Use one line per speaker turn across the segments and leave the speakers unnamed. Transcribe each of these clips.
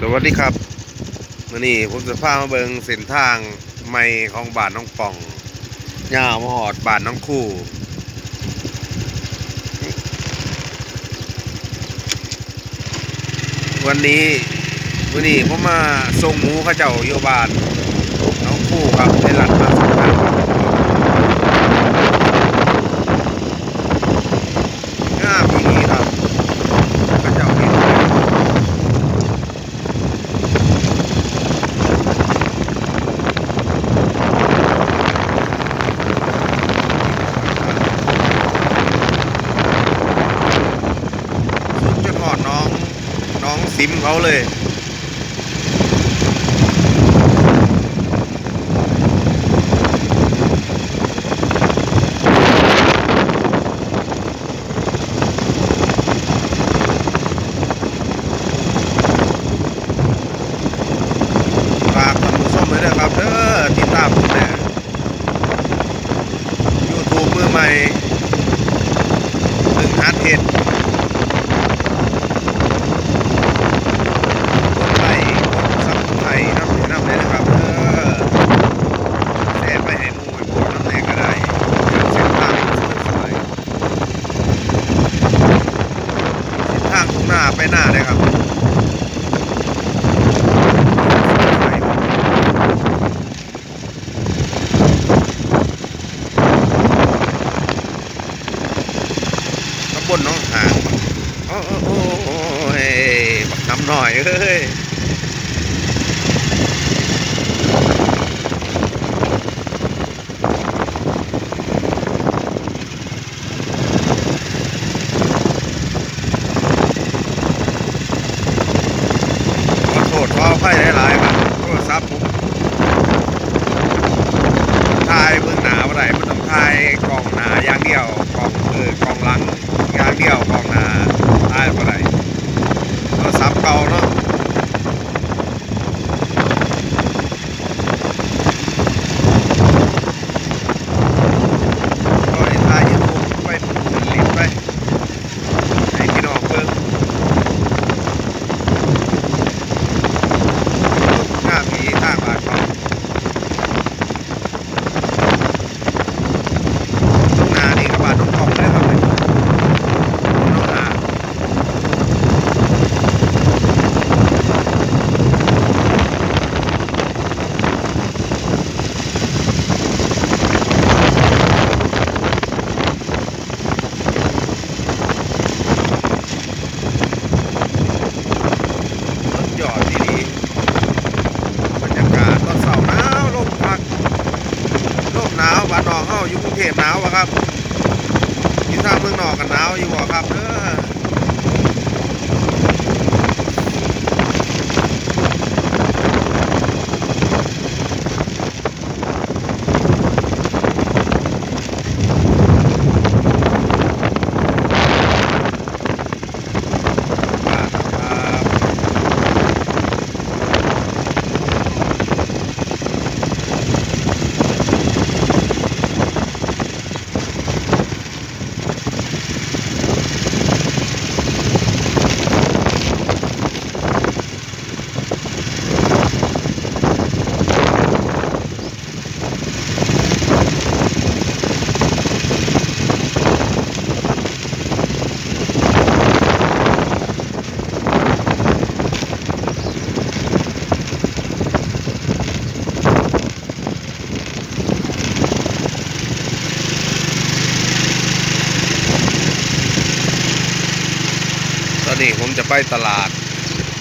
สวัสดีครับมื่อนี้ผมจะพามาเบิงเส้นทางใหม่ของบ้านน้องป่องย่าวมาหอดบ้านน้องคู่ วันนี้มื่อนี้ผมมาส่งหมูข้าเจ้าอยู่บ้านองคู่ครับในหลัดมาสงครามงามที่นี่ครับเข้าเจ้าเห็น สุดจนหอดน้อง น้องซิมเขาเลย ฝากท่านผู้ชมไว้ด้วยครับเด้อติดตามผม เนี่ยยูทูบมือใหม่หนึ่งฮัทเห็ด กดไลค์กดซับสไครต์น้ำน้ำเลยนะครับเออแชร์ไปให้หมู่ให้พวกน้ำแหน่ก็ได้เส้นทางสวยๆเส้นทางทุ่งหน้าไปหน้าเลยครับตำ บลหน้องหางโอ้โอ้โอ้ยบักน้ำหน่อยเอ้ยโทษขออภัยหลายๆครับโทรศัพท์ผมถ่ายเบื้องหน้าอะไรมันายกล่องหนาอย่างเดียวกล่องเออกล่องหลังอย่างเดียวกล่องหนาถ่ายอะไรโทรศัพท์เก่าเนาะก็ได้ถ่ายยูทูบไปลิงก์ไปให้พี่น้องเบิ่ง หน้าผีทางบาดเขาตรงหนานี่กับบาดน้องกองเลยครับเนี่ยน้องหนาสุดยอดดีๆ บรรยากาศตอนเสาร์หนาวลมพัดลมหนาวบ้านน อยู่กรุงเทพหนาวอะครับอยู่ทางเมืองนอกกันหนาวอยู่บ่ครับเด้อครับ ตอ นี้ผมจะไปตลาด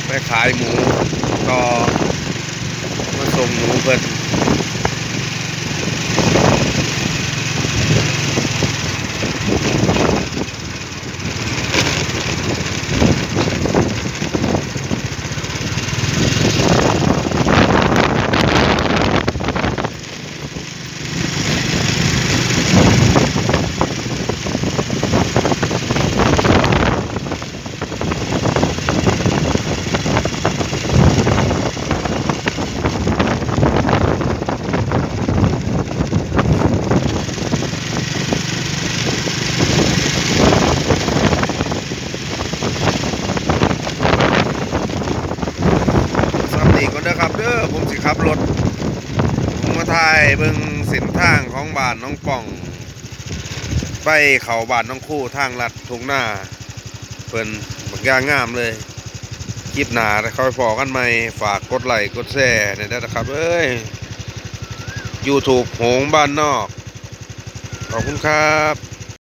ไปขายหมู ก็มาส่งหมูเพิ่น ทายเบิ่งเส้นทางของบ้านน้องป่อง ไปเขาบ้านน้องคู่ทางลัดทุ่งหน้าเพิ่นบักอย่างงามเลยคลิปหนาคอยฟอกันใหม่ฝากกดไลค์กดแชร์เนี่ยนะครับเอ้ย YouTube หงบ้านนอก ขอบคุณครับ